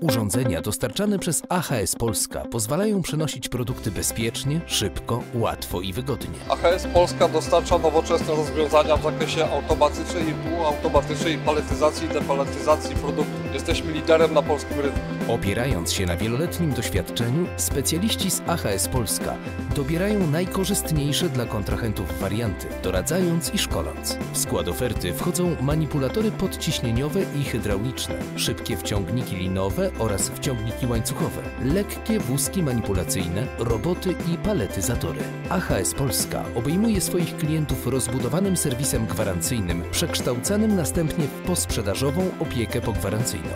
Urządzenia dostarczane przez AHS Polska pozwalają przenosić produkty bezpiecznie, szybko, łatwo i wygodnie. AHS Polska dostarcza nowoczesne rozwiązania w zakresie automatycznej i półautomatycznej paletyzacji i depaletyzacji produktów. Jesteśmy liderem na polskim rynku. Opierając się na wieloletnim doświadczeniu, specjaliści z AHS Polska dobierają najkorzystniejsze dla kontrahentów warianty, doradzając i szkoląc. W skład oferty wchodzą manipulatory podciśnieniowe i hydrauliczne, szybkie wciągniki linowe oraz wciągniki łańcuchowe, lekkie wózki manipulacyjne, roboty i paletyzatory. AHS Polska obejmuje swoich klientów rozbudowanym serwisem gwarancyjnym, przekształcanym następnie w posprzedażową opiekę pogwarancyjną.